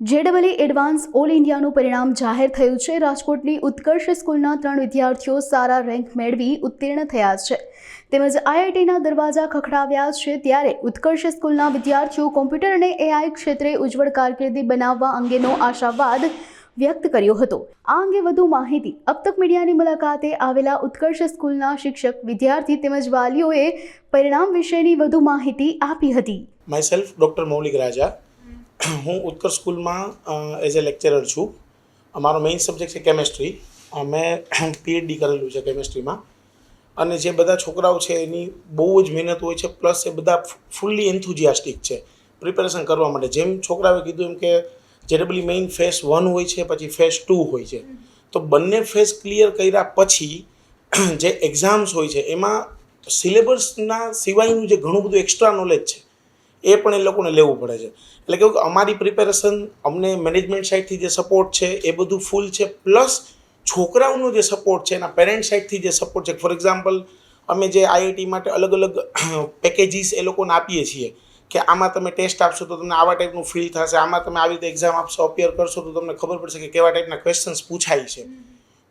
જેડબલઈ advance all ઇન્ડિયાનું પરિણામ જાહેર થયું છે. રાજકોટની ઉત્કર્ષ સ્કૂલના ત્રણ વિદ્યાર્થીઓ સારા રેન્ક મેળવી ઉત્તીર્ણ થયા છે. તેમજ આઈઆઈટીના દરવાજા ખખડાવ્યા છે ત્યારે ઉત્કર્ષ સ્કૂલના વિદ્યાર્થીઓ કોમ્પ્યુટર અને એઆઈ ક્ષેત્રે ઉજ્જવળ કારકિર્દી બનાવવા અંગેનો આશાવાદ વ્યક્ત કર્યો હતો. આ અંગે વધુ માહિતી અબતક મીડિયાની મુલાકાતે આવેલા ઉત્કર્ષ સ્કૂલના શિક્ષક, વિદ્યાર્થી તેમજ વાલીઓએ પરિણામ વિશેની વધુ માહિતી આપી હતી. માય ડૉક્ટર મૌલિક રાજા હું ઉત્કર્ષ સ્કૂલમાં એઝ એ લેક્ચરર છું. અમારો મેઇન સબ્જેક્ટ છે કેમેસ્ટ્રી મેં પીએચડી કરેલું છે કેમેસ્ટ્રીમાં અને જે બધા છોકરાઓ છે, એની બહુ જ મહેનત હોય છે પ્લસ એ બધા ફૂલ્લી એન્થુઝિયાસ્ટિક છે પ્રિપેરેશન કરવા માટે. જેમ છોકરાઓએ કીધું એમ કે જેડબલી મેઇન ફેસ વન હોય છે, પછી ફેસ ટુ હોય છે. તો બંને ફેસ ક્લિયર કર્યા પછી જે એક્ઝામ્સ હોય છે, એમાં સિલેબસના સિવાયનું જે ઘણું બધું એક્સ્ટ્રા નોલેજ છે એ પણ એ લોકોને લેવું પડે છે. એટલે કેવું કે અમારી પ્રિપેરેશન અમને મેનેજમેન્ટ સાઇડથી જે સપોર્ટ છે, એ બધું ફૂલ છે. પ્લસ છોકરાઓનો જે સપોર્ટ છે, એના પેરેન્ટ સાઇડથી જે સપોર્ટ છે. ફોર એક્ઝામ્પલ અમે જે આઈઆઈટી માટે અલગ અલગ પેકેજીસ એ લોકોને આપીએ છીએ કે આમાં તમે ટેસ્ટ આપશો તો તમને આવા ટાઈપનું ફીલ થશે, આમાં તમે આવી રીતે એક્ઝામ આપશો અપિયર કરશો તો તમને ખબર પડશે કે કેવા ટાઈપના ક્વેશ્ચન્સ પૂછાય છે.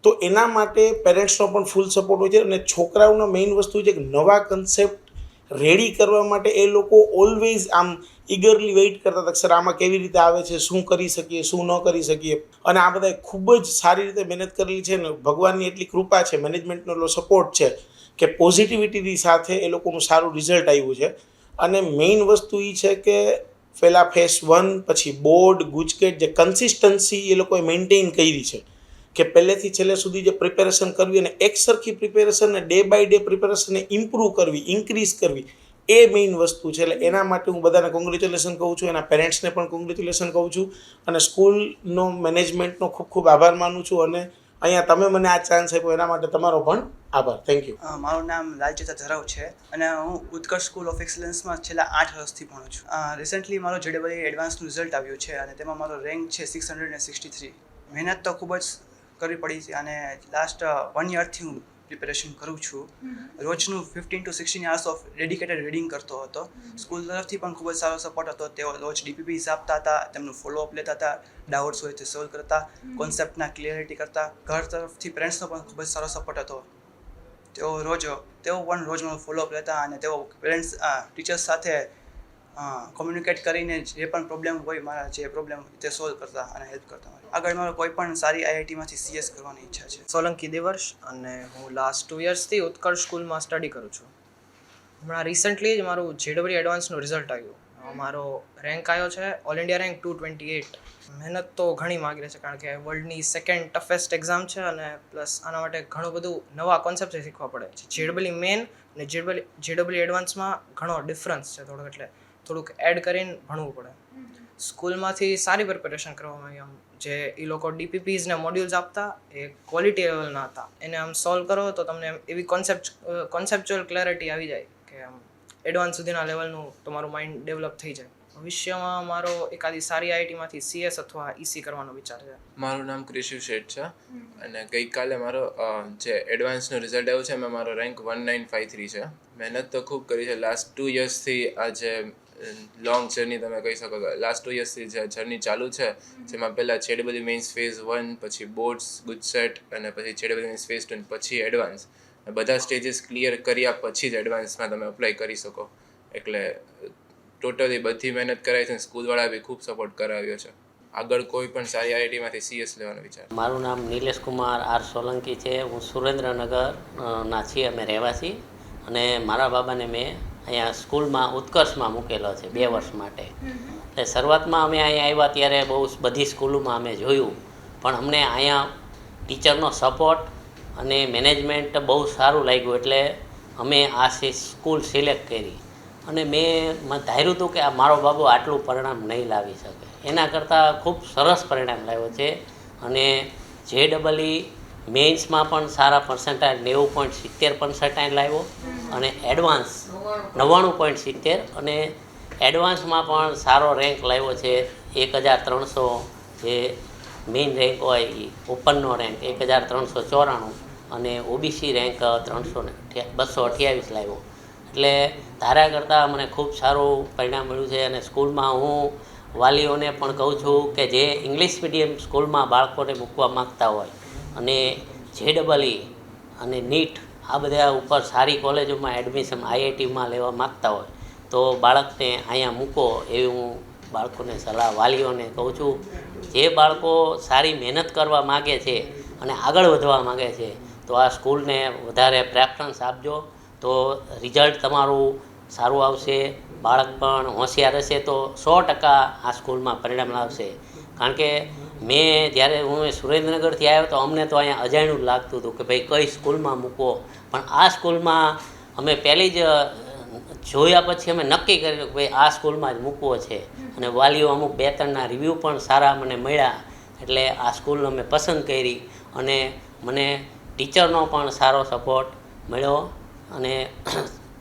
તો એના માટે પેરેન્ટ્સનો પણ ફૂલ સપોર્ટ હોય છે અને છોકરાઓનો મેઇન વસ્તુ છે કે નવા કન્સેપ્ટ રેડી કરવા માટે એ લોકો ઓલવેઝ આમ ઈગરલી વેઇટ કરતા હતા સર, આમાં કેવી રીતે આવે છે, શું કરી શકીએ, શું ન કરી શકીએ. અને આ બધાએ ખૂબ જ સારી રીતે મહેનત કરેલી છે ને ભગવાનની એટલી કૃપા છે મેનેજમેન્ટનો એટલો સપોર્ટ છે કે પોઝિટિવિટીની સાથે એ લોકોનું સારું રિઝલ્ટ આવ્યું છે. અને મેઇન વસ્તુ એ છે કે પહેલાં ફેસ વન પછી બોર્ડ ગુજકેટ જે કન્સિસ્ટન્સી એ લોકોએ મેન્ટેન કરી છે. કે પહેલેથી છેલ્લે સુધી જે પ્રિપેરેશન કરવી અને એક સરખી પ્રિપેરેશનને ડે બાય ડે પ્રિપેરેશનને ઇમ્પ્રૂવ કરવી ઇન્ક્રીઝ કરવી, એ મેઇન વસ્તુ છે. એટલે એના માટે હું બધાને કોંગ્રેચ્યુલેશન કહું છું. એના પેરેન્ટ્સને પણ કોંગ્રેચ્યુલેશન કહું છું. અને સ્કૂલનો મેનેજમેન્ટનો ખૂબ ખૂબ આભાર માનું છું. અને અહીંયા તમે મને આ ચાન્સ આપ્યો. એના માટે તમારો પણ આભાર. થેન્ક યુ મારું નામ લાલચેતા ધરાવ છે. અને હું ઉત્કર્ષ સ્કૂલ ઓફ એક્સલન્સમાં છેલ્લા આઠ વર્ષથી ભણું છું. રિસન્ટલી મારો જેડબલ એડવાન્સનું રિઝલ્ટ આવ્યું છે. અને તેમાં મારો રેન્ક છે સિક્સ હંડ્રેડ સિક્સટી થ્રી મહેનત તો ખૂબ જ કરવી પડી છે અને લાસ્ટ વન યરથી હું પ્રિપેરેશન કરું છું. રોજનું fifteen to sixteen hours of dedicated reading કરતો હતો. સ્કૂલ તરફથી પણ ખૂબ જ સારો સપોર્ટ હતો. તેઓ રોજ ડીપીપી આપતા હતા તેમનું ફોલોઅપ લેતા હતા ડાઉટ્સ હોય તે સોલ્વ કરતા કોન્સેપ્ટના ક્લિયરિટી કરતા. ઘર તરફથી પેરેન્ટ્સનો પણ ખૂબ જ સારો સપોર્ટ હતો. તેઓ રોજ તેઓ પણ રોજ મારો ફોલોઅપ લેતા અને તેઓ પેરેન્ટ્સ ટીચર્સ સાથે કોમ્યુનિકેટ કરીને જે પણ પ્રોબ્લેમ હોય મારા જે પ્રોબ્લેમ તે સોલ્વ કરતા અને હેલ્પ કરતા મારી. આગળ મારો કોઈ પણ સારી આઈઆઈટીમાંથી સીએસ કરવાની ઈચ્છા છે. સોલંકી દેવર્ષ અને હું લાસ્ટ ટુ યર્સથી ઉત્કર્ષ સ્કૂલમાં સ્ટડી કરું છું. હમણાં રિસન્ટલી જ મારું જેડબલી એડવાન્સનું રિઝલ્ટ આવ્યું. મારો રેન્ક આવ્યો છે all India rank two twenty eight મહેનત તો ઘણી માગી રહી છે કારણ કે વર્લ્ડની સેકન્ડ ટફેસ્ટ એક્ઝામ છે અને પ્લસ આના માટે ઘણું બધું નવા કોન્સેપ્ટ શીખવા પડે છે. જેડબલી મેન અને જેડબલી જેડબલી એડવાન્સમાં ઘણો ડિફરન્સ છે થોડોક એટલે થોડુંક એડ કરીને ભણવું પડે. સ્કૂલમાંથી સારી પ્રિપેરેશન કરવામાં આવી આમ. જે એ લોકો ડીપીપીઝ ને મોડ્યુલ્સ આપતા એ ક્વોલિટી લેવલના હતા. એને આમ સોલ્વ કરો તો તમને એવી કોન્સેપ્ટ કોન્સેપ્ચ્યુઅલ ક્લેરિટી આવી જાય કે આમ એડવાન્સ સુધીના લેવલનું તમારું માઇન્ડ ડેવલપ થઈ જાય. ભવિષ્યમાં મારો એકાદી સારી આઈઆઈટીમાંથી સીએસ અથવા ઈસી કરવાનો વિચાર છે. મારું નામ ક્રિશિવ શેઠ છે. અને ગઈકાલે મારો જે એડવાન્સનું રિઝલ્ટ આવ્યું છે એમાં મારો rank one nine five three છે. મહેનત તો ખૂબ કરી છે. લાસ્ટ ટુ યર્સથી આ જે લોંગ જર્ની તમે કહી શકો લાસ્ટ ટુ યર્સથી જે જર્ની ચાલુ છે, જેમાં પહેલાં છેડબલી મેઇન્સ ફેઝ વન પછી બોર્ડ્સ ગુજસેટ અને પછી છેડબલી મીન્સ ફેઝ ટુ પછી એડવાન્સ બધા સ્ટેજીસ ક્લિયર કર્યા પછી જ એડવાન્સમાં તમે અપ્લાય કરી શકો. એટલે ટોટલી બધી મહેનત કરાવી છે સ્કૂલવાળા બી ખૂબ સપોર્ટ કરાવ્યો છે. આગળ કોઈ પણ સારી આઈઆઈટીમાંથી સીએસ લેવાનો વિચાર. મારું નામ નિલેશ કુમાર આર સોલંકી છે. હું સુરેન્દ્રનગર ના છીએ. અમે રહેવાસી. અને મારા બાબાને મેં અહીંયા સ્કૂલમાં ઉત્કર્ષમાં મૂકેલો છે બે વર્ષ માટે. એટલે શરૂઆતમાં અમે અહીંયા આવ્યા ત્યારે બહુ બધી સ્કૂલોમાં અમે જોયું. પણ અમને અહીંયા ટીચરનો સપોર્ટ અને મેનેજમેન્ટ બહુ સારું લાગ્યું એટલે અમે આ સી- સ્કૂલ સિલેક્ટ કરી. અને મેં ધાર્યું હતું કે આ મારો બાબુ આટલું પરિણામ નહીં લાવી શકે. એના કરતાં ખૂબ સરસ પરિણામ લાવ્યો છે. અને જે ડબલ મેન્સમાં પણ સારા પર્સન્ટાઇલ નેવું પોઈન્ટ સિત્તેર પર્સન્ટાઇલ લાવ્યો. અને એડવાન્સ નવ્વાણું પોઈન્ટ સિત્તેર અને એડવાન્સમાં પણ સારો રેન્ક લાવ્યો છે. એક હજાર ત્રણસો જે મેઇન રેન્ક હોય એ ઓપનનો રેન્ક, એક હજાર ત્રણસો ચોરાણું અને ઓબીસી રેન્ક ત્રણસો બસો અઠ્યાવીસ લાવ્યો. એટલે ધારા કરતાં મને ખૂબ સારું પરિણામ મળ્યું છે અને સ્કૂલમાં હું વાલીઓને પણ કહું છું કે જે ઇંગ્લિશ મીડિયમ સ્કૂલમાં બાળકોને મૂકવા માગતા હોય અને જે ડબલ અને નીટ આ બધા ઉપર સારી કોલેજોમાં એડમિશન આઈઆઈટીમાં લેવા માગતા હોય, તો બાળકને અહીંયા મૂકો એવી હું બાળકોને સલાહ વાલીઓને કહું છું. જે બાળકો સારી મહેનત કરવા માગે છે અને આગળ વધવા માગે છે, તો આ સ્કૂલને વધારે પ્રેફરન્સ આપજો. તો રિઝલ્ટ તમારું સારું આવશે, બાળક પણ હોશિયાર હશે તો સો ટકા આ સ્કૂલમાં પરિણામ લાવશે. કારણ કે મેં જ્યારે હું સુરેન્દ્રનગરથી આવ્યો તો અમને તો અહીંયા અજાણ્યું લાગતું હતું કે ભાઈ કઈ સ્કૂલમાં મૂકવો પણ આ સ્કૂલમાં અમે પહેલી જ જોયા પછી અમે નક્કી કર્યું કે ભાઈ આ સ્કૂલમાં જ મૂકવો છે. અને વાલીઓ અમુક બે ત્રણના રિવ્યૂ પણ સારા મને મળ્યા. એટલે આ સ્કૂલ અમે પસંદ કરી અને મને ટીચરનો પણ સારો સપોર્ટ મળ્યો અને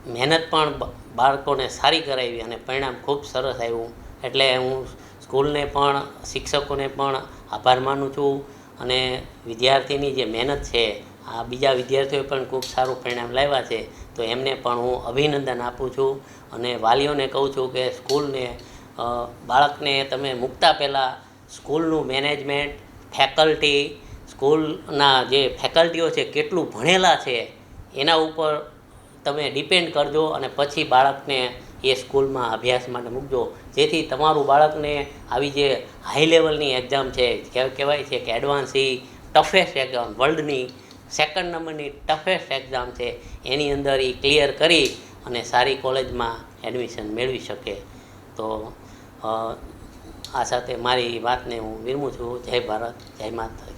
મહેનત પણ બાળકોને સારી કરાવી અને પરિણામ ખૂબ સરસ આવ્યું. એટલે હું સ્કૂલને પણ, શિક્ષકોને પણ આભાર માનું છું અને વિદ્યાર્થીની જે મહેનત છે, આ બીજા વિદ્યાર્થીઓએ પણ ખૂબ સારું પરિણામ લાવ્યા છે, તો એમને પણ હું અભિનંદન આપું છું અને વાલીઓને કહું છું કે સ્કૂલને બાળકને તમે મૂકતા પહેલાં સ્કૂલનું મેનેજમેન્ટ, ફેકલ્ટી, સ્કૂલના જે ફેકલ્ટીઓ છે કેટલું ભણેલા છે, એના ઉપર તમે ડિપેન્ડ કરજો અને પછી બાળકને એ સ્કૂલમાં અભ્યાસ માટે મૂકજો. જેથી તમારું બાળકને આવી જે હાઈ લેવલની એક્ઝામ છે કહેવાય છે કે એડવાન્સ એ ટફેસ્ટ એક્ઝામ વર્લ્ડની સેકન્ડ નંબરની ટફેસ્ટ એક્ઝામ છે, એની અંદર એ ક્લિયર કરી અને સારી કોલેજમાં એડમિશન મેળવી શકે. તો આ સાથે મારી વાતને હું વિરમું છું. જય ભારત, જય માતા